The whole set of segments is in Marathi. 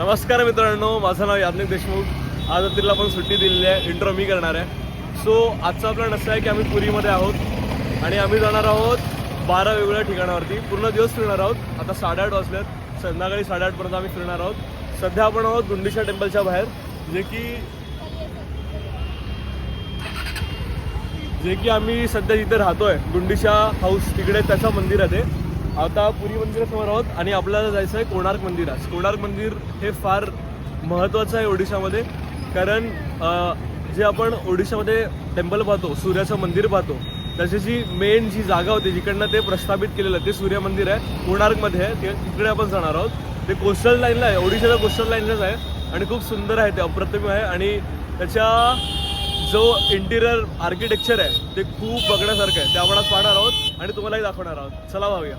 नमस्कार मित्रांनो माझं नाव याज्ञिक देशमुख. आज तिला पण सुट्टी दिलेली आहे इंट्रो मी करणार आहे. सो आजचा प्लॅन असा आहे की आम्ही पुरीमध्ये आहोत आणि आम्ही जाणार आहोत बारा वेगवेगळ्या ठिकाणावरती. पूर्ण दिवस फिरणार आहोत. आता साडेआठ वाजल्यात संध्याकाळी साडेआठपर्यंत आम्ही फिरणार आहोत. सध्या आपण आहोत गुंडिशा टेम्पलच्या बाहेर जे की जे की आम्ही सध्या जिथे राहतोय गुंडिशा हाऊस तिकडे त्याचं मंदिर आहे ते. आता पुरी मंदिरासमोर आहोत आणि आपल्याला जायचं आहे कोणार्क मंदिरात कोणार्क मंदिर हे फार महत्त्वाचं आहे ओडिशामध्ये. कारण जे आपण ओडिशामध्ये टेम्पल पाहतो सूर्याचं मंदिर पाहतो त्याची जी मेन जी जागा होती जिकडनं ते प्रस्थापित केलेलं ते सूर्य मंदिर आहे कोणार्कमध्ये आहे ते तिकडे आपण जाणार आहोत. ते कोस्टल लाईनला आहे ओडिशाच्या कोस्टल लाईनलाच आहे आणि खूप सुंदर आहे ते अप्रतिम आहे आणि त्याच्या जो इंटिरियर आर्किटेक्चर आहे ते खूप बघण्यासारखं आहे ते आपण आज पाहणार आहोत आणि तुम्हालाही दाखवणार आहोत. चला भाऊया.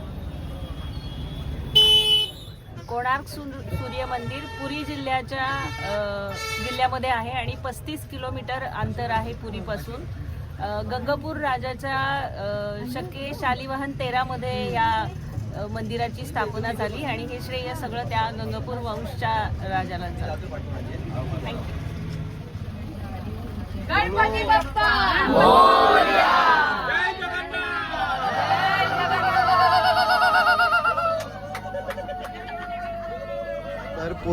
कोणार्क सूर- सूर्य मंदिर पुरी जिल्ह्याच्या जिल्ह्यामध्ये आहे आणि पस्तीस किलोमीटर अंतर आहे पुरीपासून. गंगापूर राजाच्या शके शालिवाहन तेरामध्ये या मंदिराची स्थापना झाली आणि हे श्रेय सगळं त्या गंगापूर वंशच्या राजाला जातं. थँक्यू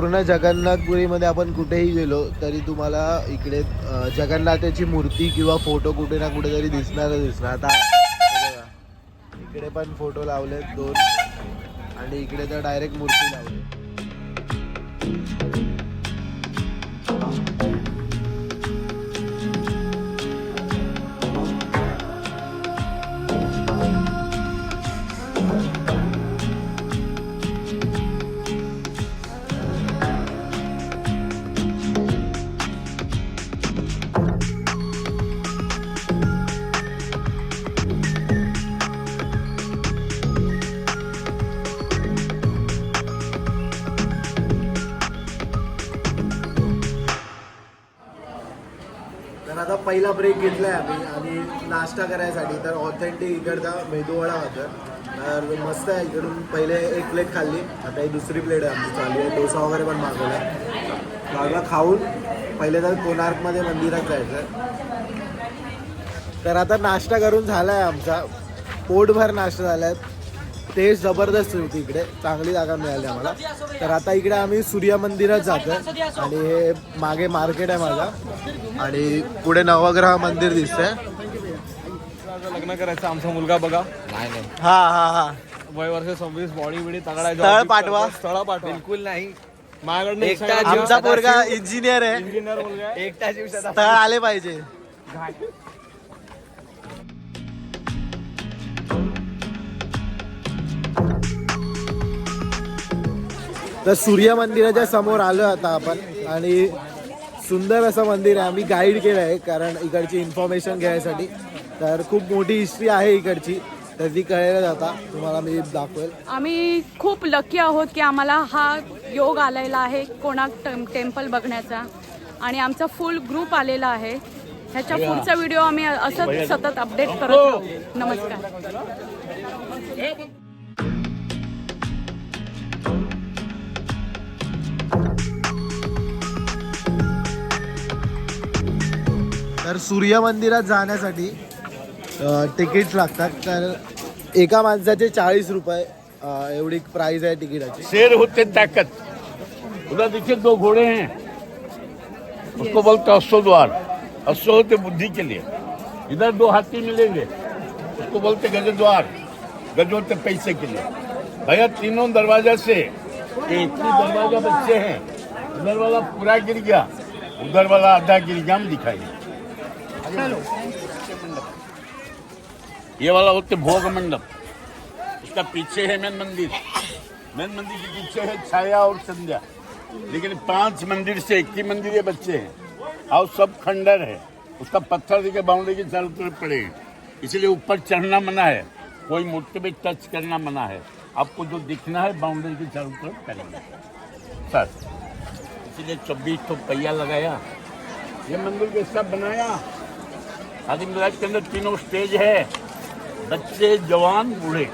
पूर्ण जगन्नाथपुरीमध्ये आपण कुठेही गेलो तरी तुम्हाला इकडे जगन्नाथाची मूर्ती किंवा फोटो कुठे ना कुठे तरी दिसणारच दिसणार. आता इकडे पण फोटो लावलेत दोन आणि इकडे तर डायरेक्ट मूर्ती लावली. पहिला ब्रेक घेतला आहे आम्ही आणि नाश्ता करायसाठी. तर ऑथेंटिक इकडचा मेदूवडा होता. तर मस्त आहे इकडून पहिले एक प्लेट खाल्ली. आता ही दुसरी प्लेट आहे आमची चालू आहे. डोसा वगैरे पण मागवला मागला खाऊन पहिले तर कोणार्कमध्ये मंदिरात जायचं तर आता नाश्ता करून झाला आहे आमचा. पोटभर नाश्ता झाला आहे टेस्ट जबरदस्त होती इकडे. चांगली जागा मिळाली आम्हाला. तर आता इकडे आम्ही सूर्य मंदिरात जातो आणि हे मागे मार्केट आहे माझा. आणि पुढे नवग्रह मंदिर दिसतंय. लग्न करायचं आमचा मुलगा बघा. हा हा हा. वय वर्ष सव्वीस बॉडी बिडी तगडा स्थळ पाठवा. स्थळ पाठवा. बिलकुल नाही. जीव आमचा पोरगा इंजिनियर आहे. इंजिनियर मुलगा एकटा आले पाहिजे. तर सूर्य मंदिराच्या समोर आलो आता आपण. आणि सुंदर असं मंदिर आहे. आम्ही गाईड केलं आहे कारण इकडची इन्फॉर्मेशन घ्यायसाठी. तर खूप मोठी हिस्ट्री आहे इकडची. तर ती कळायला जाता तुम्हाला मी दाखवेल. आम्ही खूप लकी आहोत की आम्हाला हा योग आलेला आहे. कोणाक टेम- टेम्पल बघण्याचा. आणि आमचा फुल ग्रुप आलेला आहे. ह्याच्या पुढचा व्हिडिओ आम्ही असंच सतत अपडेट करत राहू. नमस्कार. तर सूर्य मंदिरात जाण्यासाठी तिकीट लागतात. तर एका माणसाचे चाळीस रुपये एवढी प्राइस आहे तिकिटाची. शेर होते ताकत उधर देखिए दो घोड़े हैं. उसको बोलते अश्व द्वार. अश्व होते बुद्धि के लिए. इधर दो हाथी मिलेंगे. उसको बोलते गज द्वार गज होते पैसे के लिए. भैया, तीनों दरवाज़ा से. इतनी दरवाज़ा बच्चे हैं. उधर वाला पूरा गिर गया. उधर वाला आधा गिर गया, हम दिखाइए ये वाला होते भोग मंडप। उसका पीछे है मेन मंदिर। मेन मंदिर के पीछे है छाया और संध्या। लेकिन पाँच मंदिर से एक ही मंदिर ये बच्चे हैं। और सब खंडर है। उसका पत्थर देखे, बाउंड्री के चारों तरफ़ पड़े हैं। इसलिए ऊपर चढ़ना मना है। कोई मूर्ति पे टच करना मना है। आपको जो दिखना है, बाउंड्री के चारों तरफ़ करेंगे सर, इसीलिए चौबीस तो पहिया लगाया। ये मंदिर कैसा बनाया? आदि महाराज के अंदर तीनों स्टेज है। बच्चे, जवान, बूढ़े।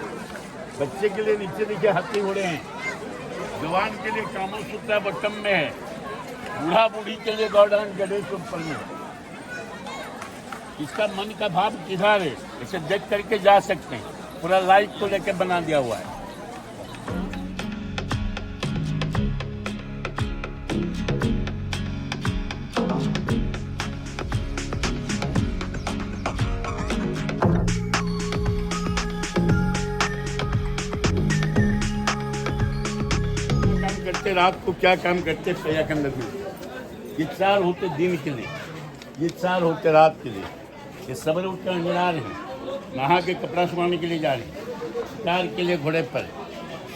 बच्चे के लिए नीचे देखिए हाथी, घोड़े हैं। जवान के लिए कामोसूत्रा बटम में है। बूढ़ा बूढ़ी के लिए गौडान गणेश ऊपर में इसका मन का भाव किधर है? इसे देख करके जा सकते हैं। पूरा लाइट को लेकर बना दिया हुआ है। रात को क्या काम करते पैया के अंदर में ये चार होते दिन के लिए, ये चार होते रात के लिए। ये सबर उठ कर अंजना रहे हैं, नहा के कपड़ा सुखाने के लिए जा रहे हैं। शिकार के लिए घोड़े पर,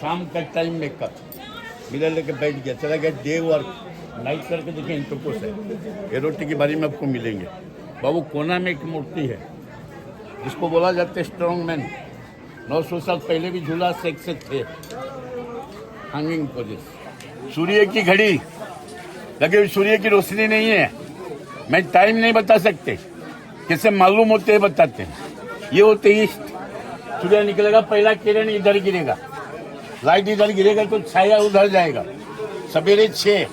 शाम का टाइम में कब? मिलर लेके बैठ गया, चला गया डे वर्क नाइट करके देखिए इंटरकोस है। ये रोटी की बारी में आपको मिलेंगे। बाबू, कोना में एक मूर्ति है, जिसको बोला जाता है स्ट्रॉन्ग मैन नौ सौ साल पहले भी झूला सेक से थे। हैंगिंग पोजिस सूर्य की घड़ी। लगे सूर्य की रोशनी नहीं है। मैं टाइम नहीं बता सकते। कैसे मालूम होते हैं बताते हैं। ये होते ईस्ट सूर्य निकलेगा, पहला किरण इधर गिरेगा। लाइट इधर गिरेगा तो छाया उधर जाएगा। सवेरे छः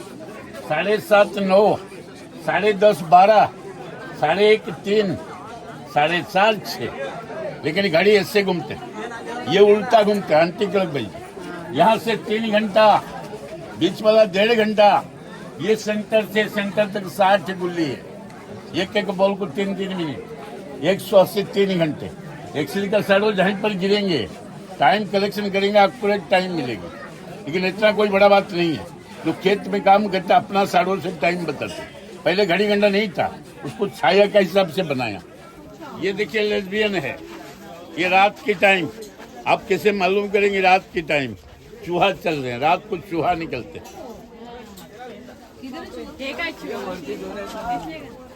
साढ़े सात, नौ, साढ़े दस, बारह, साढ़े एक, तीन, साढ़े चार छः लेकिन घड़ी ऐसे घूमते ये उल्टा घूमते क्लॉक भाई यहाँ से तीन घंटा बीच वाला डेढ़ घंटा, ये सेंटर से सेंटर तक साठ गुल्ली है। एक एक बॉल को तीन तीन मिनट, एक सौ अस्सी तीन घंटे। एक्चुअली का साइड जहीं पर गिरेंगे टाइम कलेक्शन करेंगे, आपको एक टाइम मिलेगी। लेकिन इतना कोई बड़ा बात नहीं है। जो खेत में काम करते अपना साड़ों से टाइम बताते पहले घड़ी घंटा नहीं था, उसको छाया के हिसाब से बनाया। ये देखिए लेस्बियन है। ये रात के टाइम आप कैसे मालूम करेंगे रात के टाइम चूहा चल रहे हैं रात को चूहा निकलते हैं।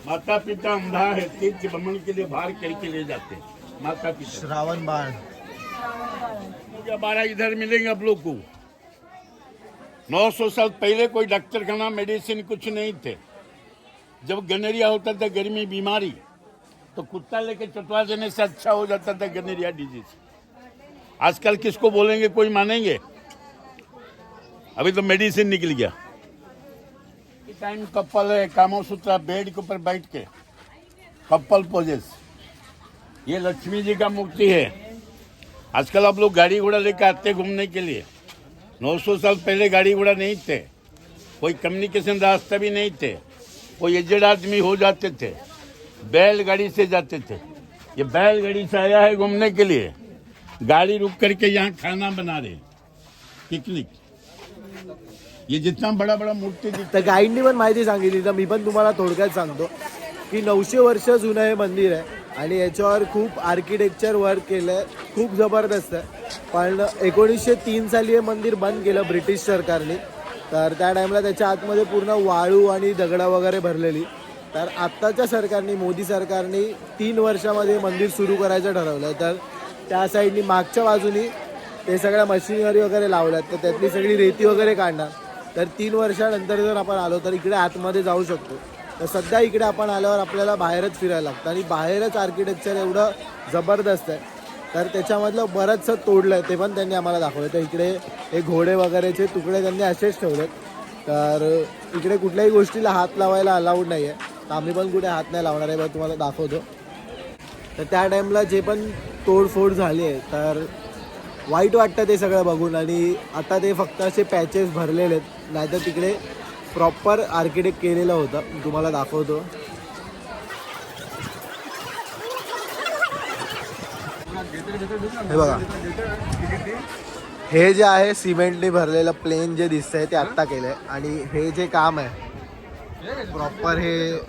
माता पिता अंधा है तीर्थ भ्रमण के लिए बाहर करके ले जाते हैं। माता पिता श्रावण या बारह इधर मिलेंगे आप लोग को। 900 साल पहले कोई डॉक्टर खाना मेडिसिन कुछ नहीं थे। जब गनेरिया होता था गर्मी बीमारी तो कुत्ता लेके चटवा देने से अच्छा हो जाता था गनेरिया डिज़ीज़ आजकल किसको बोलेंगे कोई मानेंगे? अभी तो मेडिसिन निकल गया। टाइम कपल है कामो सूत्रा बेड के ऊपर बैठ के। कपल पोजेस ये लक्ष्मी जी का मूर्ति है। आजकल आप लोग गाड़ी घोड़ा लेकर आते घूमने के लिए। 900 साल पहले गाड़ी घोड़ा नहीं थे। कोई कम्युनिकेशन रास्ता भी नहीं थे। कोई एजेड आदमी हो जाते थे। बैलगाड़ी से जाते थे। ये बैलगाड़ी से आया है घूमने के लिए। गाड़ी रुक करके यहाँ खाना बना रहे पिकनिक ये जितना बड़ा बड़ा मूर्ती तर गाईडनी पण माहिती सांगितली. तर मी पण तुम्हाला थोडक्यात सांगतो की नऊशे वर्ष जुनं हे मंदिर आहे आणि याच्यावर खूप आर्किटेक्चर वर्क केलं आहे खूप जबरदस्त आहे. पण एकोणीसशे तीन साली हे मंदिर बंद केलं ब्रिटिश सरकारने. तर त्या टाईमला त्याच्या आतमध्ये पूर्ण वाळू आणि दगडं वगैरे भरलेली. तर आत्ताच्या सरकारने मोदी सरकारने तीन वर्षामध्ये मंदिर सुरू करायचं ठरवलं तर त्या साईडनी मागच्या बाजूनी ते सगळ्या मशिनरी वगैरे लावल्यात. तर त्यातली सगळी रेती वगैरे काढणार. तर तीन वर्षानंतर जर आपण आलो तर इकडे आतमध्ये जाऊ शकतो. तर सध्या इकडे आपण आल्यावर आपल्याला बाहेरच फिरायला लागतं. आणि बाहेरच आर्किटेक्चर एवढं जबरदस्त आहे. तर त्याच्यामधलं बरंचसं तोडलं आहे ते पण त्यांनी आम्हाला दाखवलं. तर इकडे हे घोडे वगैरेचे तुकडे त्यांनी असेच ठेवलेत. तर इकडे कुठल्याही गोष्टीला हात लावायला अलाउड नाही आहे तर आम्ही पण कुठे हात नाही लावणार आहे बघ तुम्हाला दाखवतो. तर त्या टाईमला जे पण तोडफोड झाली आहे तर वाईट वाटतं ते सगळं बघून आणि आता ते फक्त असे पॅचेस भरलेले आहेत. नाहीतर तिकडे प्रॉपर आर्किटेक्ट केलेलं होतं. तुम्हाला दाखवतो. हे बघा. हे जे आहे सिमेंटने भरलेलं प्लेन जे दिसतंय ते आत्ता केलंय. आणि हे जे काम आहे प्रॉपर हे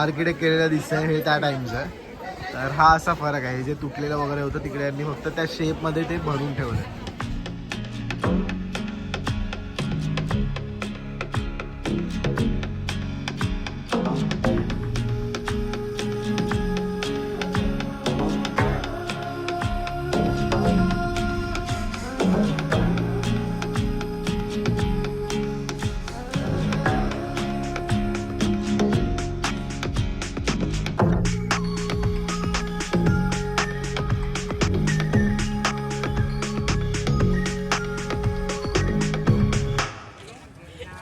आर्किटेक्ट केलेलं दिसतंय हे त्या टाइमचं आहे तर हा असा फरक आहे जे तुटलेलं वगैरे होतं तिकडे यांनी फक्त त्या शेपमध्ये ते भरून ठेवलं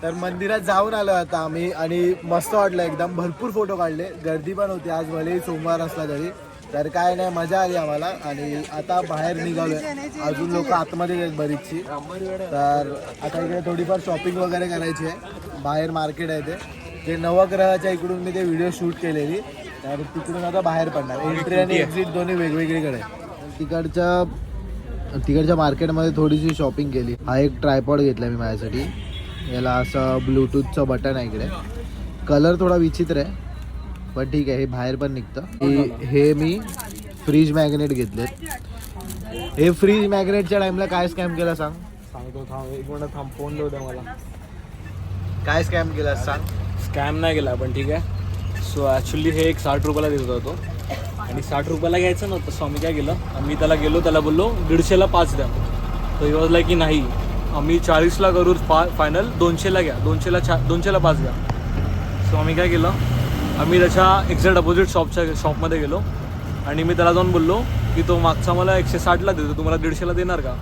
तर मंदिरात जाऊन आलो आता आम्ही आणि मस्त वाटलं एकदम. भरपूर फोटो काढले. गर्दी पण होती आज भलेही सोमवार असला तरी. तर काय नाही मजा आली आम्हाला. आणि आता बाहेर निघालोय. अजून लोक आतमध्ये आहेत बरीचशी. तर आता इकडे थोडीफार शॉपिंग वगैरे करायची आहे. बाहेर मार्केट आहे ते. ते नवग्रहाच्या इकडून मी ते व्हिडिओ शूट केलेली. तर तिकडून आता बाहेर पडणार. एंट्री आणि एक्झिट दोन्ही वेगवेगळीकडे. तिकडच्या तिकडच्या मार्केटमध्ये थोडीशी शॉपिंग केली. हा एक ट्रायपॉड घेतला मी माझ्यासाठी. याला असं ब्लूटूथचं बटन आहे इकडे. कलर थोडा विचित्र आहे पण ठीक आहे हे बाहेर पण निघतं. हे- हे मी फ्रीज मॅग्नेट घेतलेत. हे फ्रीज मॅग्नेटच्या टाइमला काय स्कॅम केला सांग? सांगतो थांब एक मिनिट थांब फोन देऊ द्या मला. काय स्कॅम केला सांग? स्कॅम नाही केला पण ठीक आहे. सो ॲक्च्युली हे एक साठ रुपयाला देत होता तो. आणि साठ रुपयाला घ्यायचं नव्हतं सो आम्ही काय केलं? आम्ही त्याला गेलो त्याला बोललो दीडशेला पाच द्या. ही वॉज लाईक की नाही. आम्ही चाळीसला करू फा फायनल दोनशेला घ्या. दोनशेला चा दोनशेला पाच घ्या. सो आम्ही काय केलं? आम्ही त्याच्या एक्झॅक्ट अपोजिट शॉपच्या शॉपमध्ये गेलो. आणि मी त्याला जाऊन बोललो की तो मागचा मला एकशे साठला देतो. तुम्हाला दीडशेला देणार का?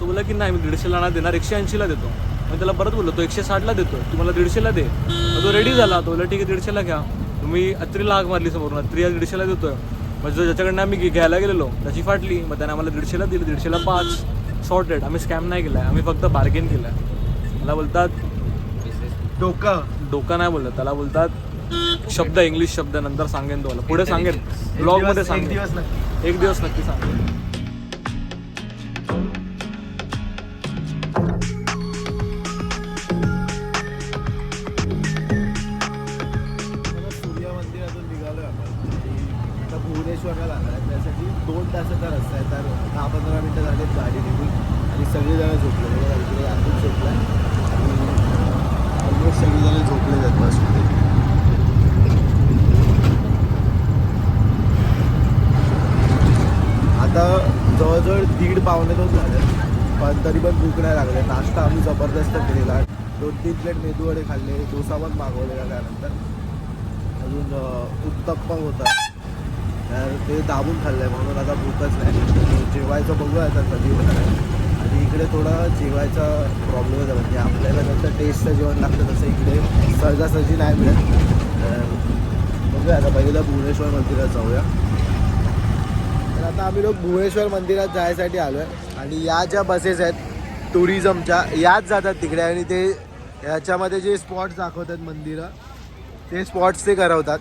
तो बोला की नाही मी दीडशेला नाही देणार एकशे ऐंशीला देतो. मी त्याला परत बोललो तो एकशे साठला देतो तुम्हाला दीडशेला दे. तो रेडी झाला. तो बोला ठीक आहे दीडशेला घ्या. तुम्ही अत्रीला हाक मारली समोरून. अत्री आज दीडशेला देतोय. मग ज्याच्याकडनं आम्ही घ्यायला गेलेलो त्याची फाटली. मग त्याने आम्हाला दीडशेला दिली. दीडशेला पाच. सॉर्टेड आम्ही स्कॅम नाही केला आम्ही फक्त बार्गेन केलं आहे मला बोलतात डोकं. डोका नाही बोलत. त्याला बोलतात शब्द इंग्लिश शब्द नंतर सांगेन तुम्हाला. पुढे सांगेन. ब्लॉगमध्ये एक सांगेन. दिवस नक्की. एक दिवस नक्की सांगेन. पावणे दोन झाले. पण तरी पण भूक नाही लागले. नाश्ता आम्ही जबरदस्त केलेला. दोन तीन प्लेट मेदूवडे खाल्ले. डोसा पण मागवलेला त्यानंतर. अजून उत्तप्पा होता. तर ते दाबून खाल्लंय म्हणून आता भूकच नाही. जेवायचं बघूया आता कधी होणार आणि इकडे थोडा जेवायचा प्रॉब्लेम होता. म्हणजे आपल्याला जसं टेस्टचं जेवण लागतं तसं इकडे सहजासहजी नाही मिळत. तर बघूया आता. पहिलं भुवनेश्वर मंदिरात जाऊया. तर आता आम्ही लोक भुवनेश्वर मंदिरात जायसाठी आलो आहे आणि या ज्या बसेस आहेत टुरिझमच्या याच जातात तिकडे. आणि ते याच्यामध्ये जे स्पॉट्स दाखवतात मंदिरं ते स्पॉट्स ते करवतात.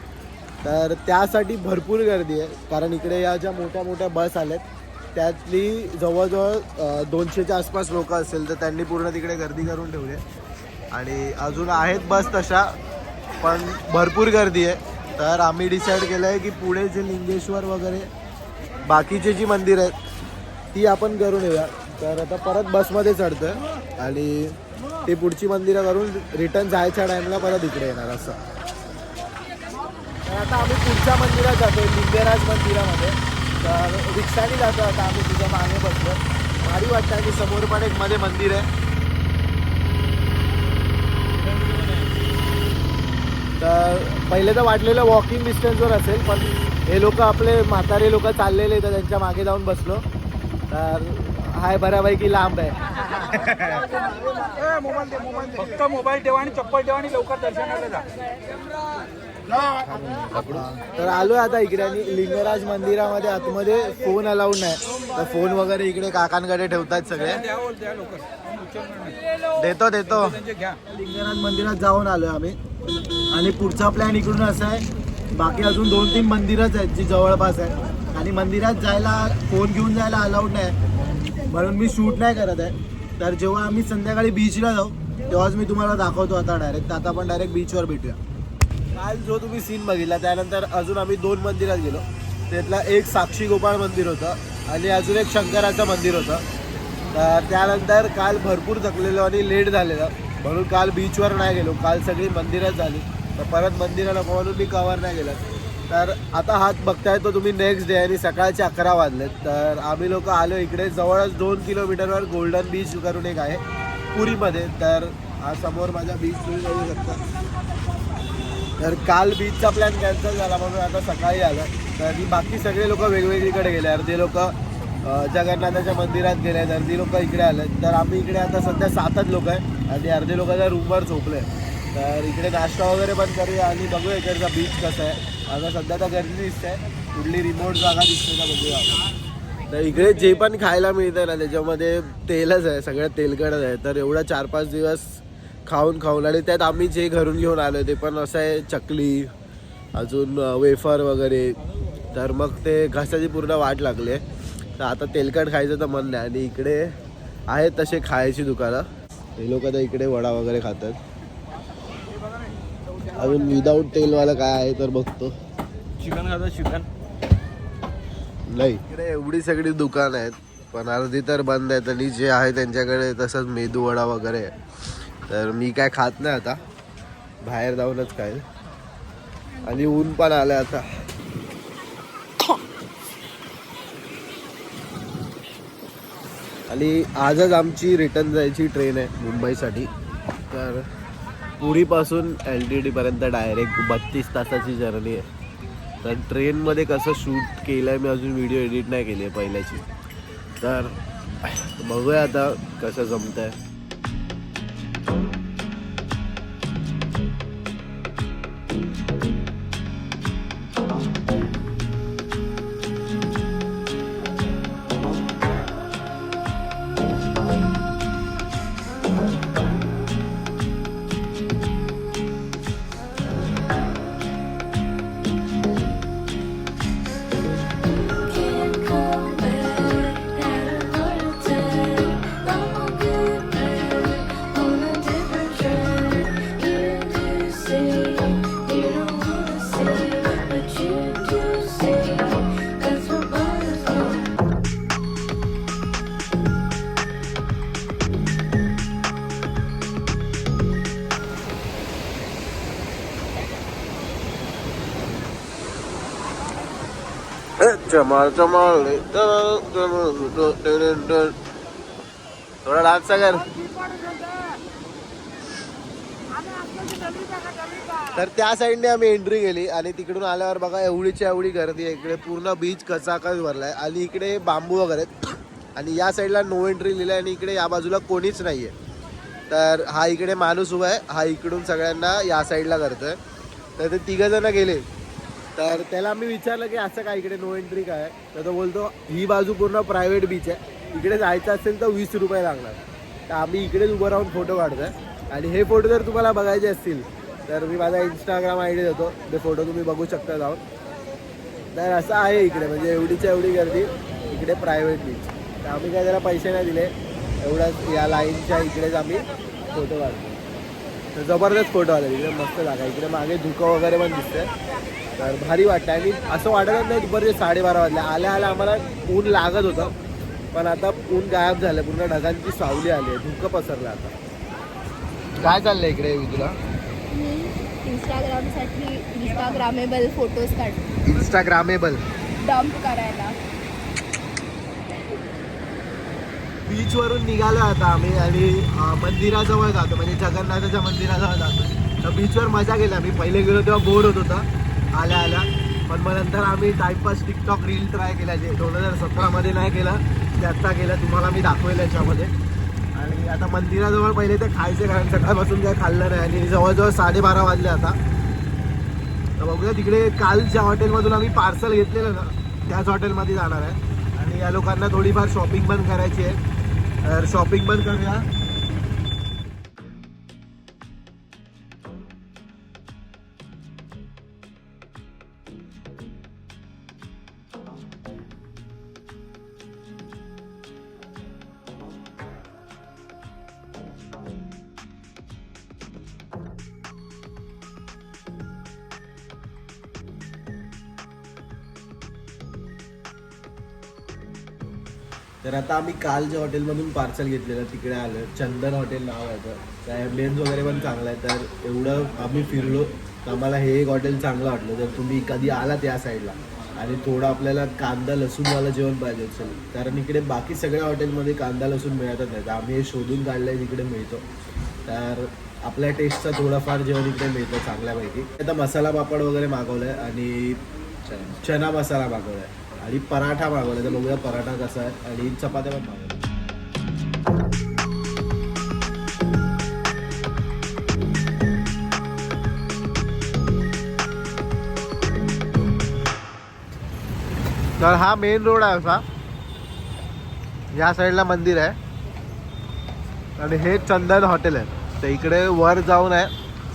तर त्यासाठी भरपूर गर्दी आहे. कारण इकडे या ज्या मोठ्या मोठ्या बस आल्यात त्यातली जवळजवळ दोनशेच्या आसपास लोक असेल तर त्यांनी पूर्ण तिकडे गर्दी करून ठेवली आहे. आणि अजून आहेत बस तशा पण भरपूर गर्दी आहे. तर आम्ही डिसाईड केलं आहे की पुढे जे लिंगेश्वर वगैरे बाकीचे जी मंदिर आहेत ती आपण करून येऊया. तर आता परत बसमध्ये चढतोय. आणि ती पुढची मंदिरं करून रिटर्न जायच्या टाईमला परत इकडे येणार असं. तर आता आम्ही पुढच्या मंदिरात जातो लिंगराज मंदिरामध्ये. तर रिक्षाने जातो आता आम्ही तुझ्या मागे बसलो भारी वाटतं की समोर पण एक मध्ये मंदिर आहे. तर पहिले तर वाटलेलं वॉकिंग डिस्टन्सवर असेल पण हे लोक आपले म्हातारे लोक चाललेले तर त्यांच्या मागे जाऊन बसलो. तर हाय बऱ्यापैकी लांब आहे. फक्त मोबाईल ठेवा आणि चप्पल ठेवा आणि लवकर दर्शनाला जा. तर आलोय आता इकडे आणि लिंगराज मंदिरामध्ये आतमध्ये फोन अलाउड नाही. तर फोन वगैरे इकडे काकांकडे ठेवतात सगळे. देतो देतो. लिंगराज मंदिरात जाऊन आलोय आम्ही. आणि पुढचा प्लॅन इकडून असा आहे बाकी अजून दोन तीन मंदिरच आहेत जी जवळपास आहे आणि मंदिरात जायला फोन घेऊन जायला अलाउड नाही. म्हणून मी शूट नाही करत आहे. तर जेव्हा आम्ही संध्याकाळी बीचला जाऊ तेव्हाच मी तुम्हाला दाखवतो आता डायरेक्ट आता आपण डायरेक्ट बीचवर भेटूया. काल जो तुम्ही सीन बघितला त्यानंतर अजून आम्ही दोन मंदिरात गेलो. त्यातला एक साक्षी गोपाळ मंदिर होतं आणि अजून एक शंकराचं मंदिर होतं. तर त्यानंतर काल भरपूर थकलेलो आणि लेट झालेलं. म्हणून काल बीचवर नाही गेलो. काल सगळी मंदिरच झाली. तर परत मंदिराला नको म्हणून मी कवर नाही गेलं तर आता हात बघताय तो तुम्ही नेक्स्ट डे आणि सकाळचे अकरा वाजलेत. तर आम्ही लोक आलो इकडे जवळच दोन किलोमीटरवर गोल्डन बीच करून एक आहे पुरीमध्ये. तर हा समोर माझा बीच तुम्ही बघू शकता. तर काल बीचचा प्लॅन कॅन्सल झाला म्हणून आता सकाळी आलं तर ही बाकी सगळे लोक वेगवेगळीकडे गेले. अर्धे लोक जगन्नाथाच्या मंदिरात गेले अर्धी लोक इकडे आले तर आम्ही इकडे आता सध्या सातच लोक आहे आणि अर्धे लोक त्या रूमवर झोपले तर इकडे नाश्ता वगैरे पण करूया आणि बघूया इकडचा बीच कसं आहे. आता सध्या तर गर्दी दिसते. कुठली रिमोट जागा दिसते का बघूया आपण. तर इकडे जे पण खायला मिळतं ना त्याच्यामध्ये तेलच आहे सगळं तेलकटच आहे. तर एवढा चार पाच दिवस खाऊन खाऊन आणि त्यात आम्ही जे घरून घेऊन आलो ते पण असं आहे चकली अजून वेफर वगैरे. तर मग ते घशाची पूर्ण वाट लागली आहे. तर आता तेलकट खायचं तर मन नाही. आणि इकडे आहेत तसे खायची दुकानं. हे लोक तर इकडे वडा वगैरे खातात. अजून विदाऊट तेलवाला काय आहे तर बघतो. चिकन खाता चिकन. नाही इकडे एवढी सगळी दुकान आहेत पण अर्धी तर बंद आहेत आणि जे आहे त्यांच्याकडे तसंच मेदू वडा वगैरे आहे. तर मी काय खात नाही आता. बाहेर जाऊनच काय आणि ऊन पण आलं आता. आणि आजच आमची रिटर्न जायची ट्रेन आहे मुंबईसाठी. तर पुरीपासून एल टी डीपर्यंत डायरेक्ट बत्तीस तासाची जर्नी आहे. तर ट्रेनमध्ये कसं शूट केलं आहे मी अजून व्हिडिओ एडिट नाही केली आहे पहिल्याची. तर बघूया आता कसं जमतं आहे Can't चमाल चमाल थोडा डान्स कर तर त्या साईडने आम्ही एंट्री केली आणि तिकडून आल्यावर बघा एवढीच्या एवढी गर्दी आहे इकडे पूर्ण बीच कचाकच भरलाय आणि इकडे बांबू वगैरे आणि या साईडला नो एंट्री लिहिलं आणि इकडे या बाजूला कोणीच नाहीये तर हा इकडे माणूस उभा आहे हा इकडून सगळ्यांना या साईडला करतोय तर ते तिघ जण गेले तर त्याला आम्ही विचारलं की असं काय इकडे नो एंट्री काय? तर तो बोलतो ही बाजू पूर्ण प्रायव्हेट बीच आहे. इकडे जायचं असेल तर वीस रुपये लागणार. तर आम्ही इकडेच उभं राहून फोटो काढतोय. आणि हे फोटो जर तुम्हाला बघायचे असतील तर मी माझा इंस्टाग्राम आय डी देतो. ते फोटो तुम्ही बघू शकता जाऊन. तर असं आहे इकडे म्हणजे एवढीच्या एवढी गर्दी इकडे प्रायव्हेट बीच तर आम्ही काय त्याला पैसे नाही दिले. एवढ्याच या लाईनच्या इकडेच आम्ही फोटो काढतो तर जबरदस्त फोटो आले इकडे मस्त जागा. इकडे मागे धुकं वगैरे पण दिसतंय. तर भारी वाटतं आणि असं वाटतच नाही दुपारचे साडेबारा वाजले. आल्या आल्या आम्हाला ऊन लागत होतं. पण आता ऊन गायब झालं. पूर्ण ढगांची सावली आली आहे. धुकं पसरलं आता. काय चाललंय इकडे तुला इंस्टाग्रामसाठी इंस्टाग्रामेबल फोटोज काढ इंस्टाग्रामेबल डंप करायला. बीच वरून निघालो आता आम्ही आणि मंदिराजवळ जातो. म्हणजे जगन्नाथाच्या मंदिराजवळ जातो. तर बीचवर मजा केली आम्ही. पहिले गेलो तेव्हा बोर होत होतं. आल्या आल्या. पण मग नंतर आम्ही टाईमपास टिकटॉक रील ट्राय केला जे दोन हजार सतरामध्ये नाही केलं ते आत्ता केलं. तुम्हाला मी दाखवेल याच्यामध्ये. आणि आता मंदिराजवळ पहिले ते खायचे कारण सकाळपासून काय खाल्लं नाही. आणि जवळजवळ साडेबारा वाजले आता. तर बघूया तिकडे काल ज्या हॉटेलमधून आम्ही पार्सल घेतलेलं ना त्याच हॉटेलमध्ये जाणार आहे. आणि या लोकांना थोडीफार शॉपिंग पण करायची आहे. तर शॉपिंग पण करूया. तर आता आम्ही काल जे हॉटेलमधून पार्सल घेतलेलं तिकडे आलं. चंदन हॉटेल नाव आहे तर त्या ॲम्बियन्स वगैरे पण चांगला आहे. तर एवढं आम्ही फिरलो तर आम्हाला हे एक हॉटेल चांगलं वाटलं. जर तुम्ही कधी आलात या साईडला आणि थोडं आपल्याला कांदा लसूणवालं जेवण पाहिजे असेल कारण इकडे बाकी सगळ्या हॉटेलमध्ये कांदा लसूण मिळतच नाही तर आम्ही हे शोधून काढलंय तिकडे मिळतो. तर आपल्या टेस्टचा थोडाफार जेवण इकडे मिळतं चांगल्यापैकी. आता मसाला पापड वगैरे मागवलं आहे आणि चना. मसाला मागवला आहे आणि पराठा मागवला. तर बघूया पराठा कसा आहे. आणि चपात्या पण मागवल्या. तर हा मेन रोड आहे असा. या साईडला मंदिर आहे. आणि हे चंदन हॉटेल आहे. तर इकडे वर जाऊन आहे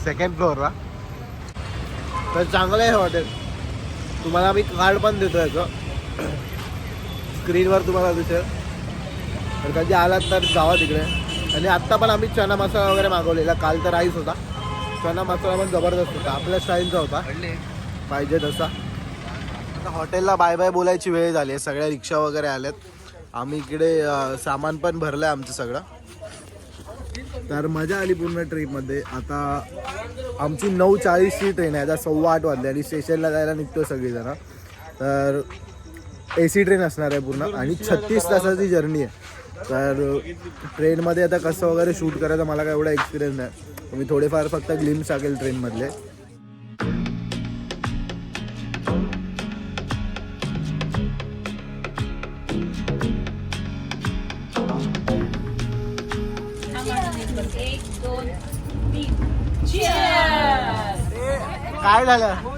सेकंड फ्लोअरला तर चांगलं आहे हॉटेल तुम्हाला मी कार्ड पण देतो याचं. स्क्रीनवर तुम्हाला दिसेल. तर कधी आलात तर जावा तिकडे. आणि आत्ता पण आम्ही चना मसाला वगैरे मागवलेला. काल तर राईस होता. चना मसाला पण जबरदस्त होता. आपल्या स्टाईलचा होता. पाहिजे तसा. आता हॉटेलला बाय बाय बोलायची वेळ झाली आहे. सगळ्या रिक्षा वगैरे आल्यात आम्ही इकडे सामान पण भरलं आहे आमचं सगळं. तर मजा आली पूर्ण ट्रिपमध्ये. आता आमची नऊ चाळीसची ट्रेन आहे. आता सव्वा आठ वाजले आणि स्टेशनला जायला निघतो सगळीजणं. तर ए सी ट्रेन असणार आहे पूर्ण आणि छत्तीस तासाची जर्नी आहे. तर ट्रेनमध्ये आता कसं वगैरे शूट करायचं मला काय एवढा एक्सपिरियन्स नाही. मी थोडेफार फक्त ग्लिम्स टाकेल ट्रेनमधले! काय झालं?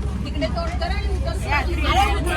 तिकडे तोड कर आणि उतर